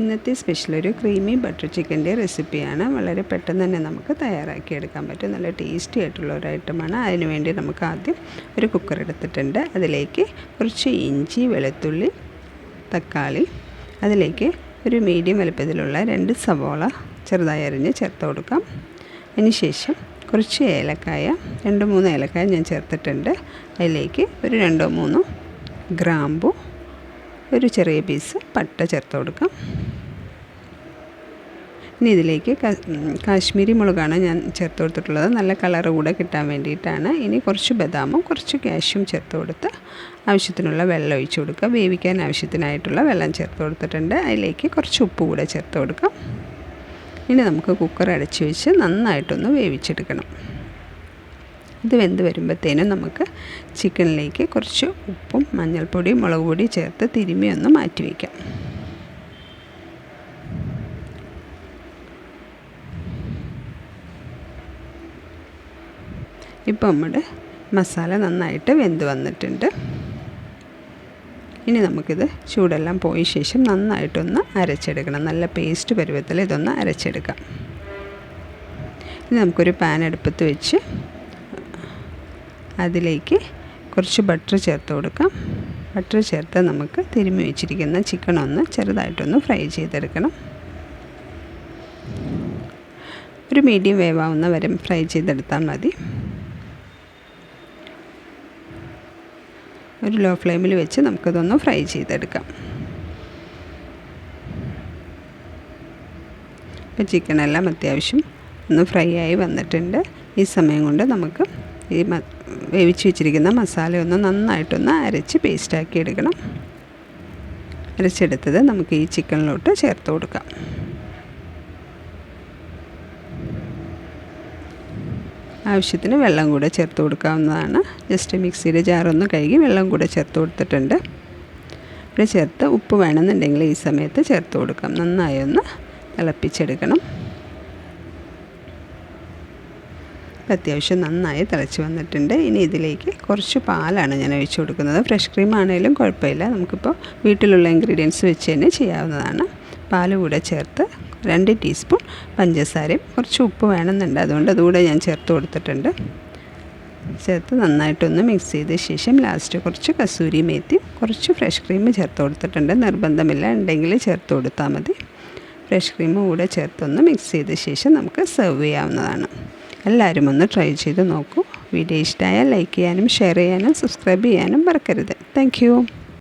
ഇന്നത്തെ സ്പെഷ്യൽ ഒരു creamy butter ചിക്കന്റെ റെസിപ്പിയാണ് വളരെ പെട്ടെന്ന് തന്നെ നമുക്ക് തയ്യാറാക്കി എടുക്കാൻ പറ്റും. നല്ല ടേസ്റ്റി ആയിട്ടുള്ള ഒരു ഐറ്റമാണ് അതിനുവേണ്ടി നമുക്ക് ആദ്യം ഒരു കുക്കർ എടുത്തിട്ടുണ്ട്. അതിലേക്ക് കുറച്ച് ഇഞ്ചി വെളുത്തുള്ളി തക്കാളി അതിലേക്ക് ഒരു മീഡിയം വലുപ്പത്തിലുള്ള രണ്ട് സവോള ചെറുതായി അരിഞ്ഞ് ചേർത്ത് കൊടുക്കാം. അതിനുശേഷം കുറച്ച് ഏലക്കായ രണ്ട് മൂന്ന് ഏലക്കായ ഞാൻ ചേർത്തിട്ടുണ്ട്. അതിലേക്ക് ഒരു രണ്ടോ മൂന്നോ ഗ്രാമ്പു ഒരു ചെറിയ പീസ് പട്ട ചേർത്ത് കൊടുക്കാം. ഇനി ഇതിലേക്ക് കാശ്മീരി മുളകാണ് ഞാൻ ചേർത്ത് കൊടുത്തിട്ടുള്ളത്. നല്ല കളർ കൂടെ കിട്ടാൻ വേണ്ടിയിട്ടാണ്. ഇനി കുറച്ച് ബദാമും കുറച്ച് കാഷ്യും ചേർത്ത് കൊടുത്ത് ആവശ്യത്തിനുള്ള വെള്ളം ഒഴിച്ച് കൊടുക്കുക. വേവിക്കാൻ ആവശ്യത്തിനായിട്ടുള്ള വെള്ളം ചേർത്ത് കൊടുത്തിട്ടുണ്ട്. അതിലേക്ക് കുറച്ച് ഉപ്പ് കൂടെ ചേർത്ത് കൊടുക്കാം. ഇനി നമുക്ക് കുക്കർ അടച്ചു വെച്ച് നന്നായിട്ടൊന്ന് വേവിച്ചെടുക്കണം. ഇത് വെന്ത് വരുമ്പോഴത്തേനും നമുക്ക് ചിക്കനിലേക്ക് കുറച്ച് ഉപ്പും മഞ്ഞൾപ്പൊടിയും മുളക് പൊടിയും ചേർത്ത് തിരുമ്മി ഒന്ന് മാറ്റി വയ്ക്കാം ഇപ്പോൾ നമ്മുടെ മസാല നന്നായിട്ട് വെന്ത് വന്നിട്ടുണ്ട്. ഇനി നമുക്കിത് ചൂടെല്ലാം പോയ ശേഷം നന്നായിട്ടൊന്ന് അരച്ചെടുക്കണം. നല്ല പേസ്റ്റ് പരുവത്തിൽ ഇതൊന്ന് അരച്ചെടുക്കാം. ഇനി നമുക്കൊരു പാൻ അടുപ്പത്ത് വെച്ച് അതിലേക്ക് കുറച്ച് ബട്ടർ ചേർത്ത് കൊടുക്കാം. ബട്ടർ ചേർത്ത് നമുക്ക് തിരുമ്മി വെച്ചിരിക്കുന്ന ചിക്കൻ ഒന്ന് ചെറുതായിട്ടൊന്ന് ഫ്രൈ ചെയ്തെടുക്കണം. ഒരു മീഡിയം വേവാവുന്ന വരെ ഫ്രൈ ചെയ്തെടുത്താൽ മതി. ഒരു ലോ ഫ്ലെയിമിൽ വെച്ച് നമുക്കിതൊന്ന് ഫ്രൈ ചെയ്തെടുക്കാം. ഇപ്പോൾ ചിക്കനെല്ലാം അത്യാവശ്യം ഒന്ന് ഫ്രൈ ആയി വന്നിട്ടുണ്ട്. ഈ സമയം കൊണ്ട് നമുക്ക് ഈ വേവിച്ച് വെച്ചിരിക്കുന്ന മസാല ഒന്ന് നന്നായിട്ടൊന്ന് അരച്ച് പേസ്റ്റാക്കി എടുക്കണം. അരച്ചെടുത്തത് നമുക്ക് ഈ ചിക്കനിലോട്ട് ചേർത്ത് കൊടുക്കാം. ആവശ്യത്തിന് വെള്ളം കൂടെ ചേർത്ത് കൊടുക്കാവുന്നതാണ്. ജസ്റ്റ് മിക്സിയുടെ ജാറൊന്ന് കഴുകി വെള്ളം കൂടെ ചേർത്ത് കൊടുത്തിട്ടുണ്ട്. ഇവിടെ ചേർത്ത് ഉപ്പ് വേണമെന്നുണ്ടെങ്കിൽ ഈ സമയത്ത് ചേർത്ത് കൊടുക്കാം. നന്നായി ഒന്ന് തിളപ്പിച്ചെടുക്കണം അത്യാവശ്യം നന്നായി തിളച്ച് വന്നിട്ടുണ്ട്. ഇനി ഇതിലേക്ക് കുറച്ച് പാലാണ് ഞാൻ ഒഴിച്ചു കൊടുക്കുന്നത്. ഫ്രഷ് ക്രീം ആണെങ്കിലും കുഴപ്പമില്ല. നമുക്കിപ്പോൾ വീട്ടിലുള്ള ഇൻഗ്രീഡിയൻസ് വെച്ച് തന്നെ ചെയ്യാവുന്നതാണ്. പാൽ കൂടെ ചേർത്ത് രണ്ട് ടീസ്പൂൺ പഞ്ചസാരയും കുറച്ച് ഉപ്പ് വേണമെന്നുണ്ട്. അതുകൊണ്ട് അതുകൂടെ ഞാൻ ചേർത്ത് കൊടുത്തിട്ടുണ്ട്. ചേർത്ത് നന്നായിട്ടൊന്ന് മിക്സ് ചെയ്ത ശേഷം ലാസ്റ്റ് കുറച്ച് കസൂരി മേത്തി കുറച്ച് ഫ്രഷ് ക്രീം ചേർത്ത് കൊടുത്തിട്ടുണ്ട്. നിർബന്ധമില്ല. ഉണ്ടെങ്കിൽ ചേർത്ത് കൊടുത്താൽ മതി. ഫ്രഷ് ക്രീം കൂടെ ചേർത്തൊന്ന് മിക്സ് ചെയ്ത ശേഷം നമുക്ക് സെർവ് ചെയ്യാവുന്നതാണ്. എല്ലാവരും ഒന്ന് ട്രൈ ചെയ്ത് നോക്കൂ. വീഡിയോ ഇഷ്ടമായാൽ ലൈക്ക് ചെയ്യാനും ഷെയർ ചെയ്യാനും സബ്സ്ക്രൈബ് ചെയ്യാനും മറക്കരുത്. താങ്ക്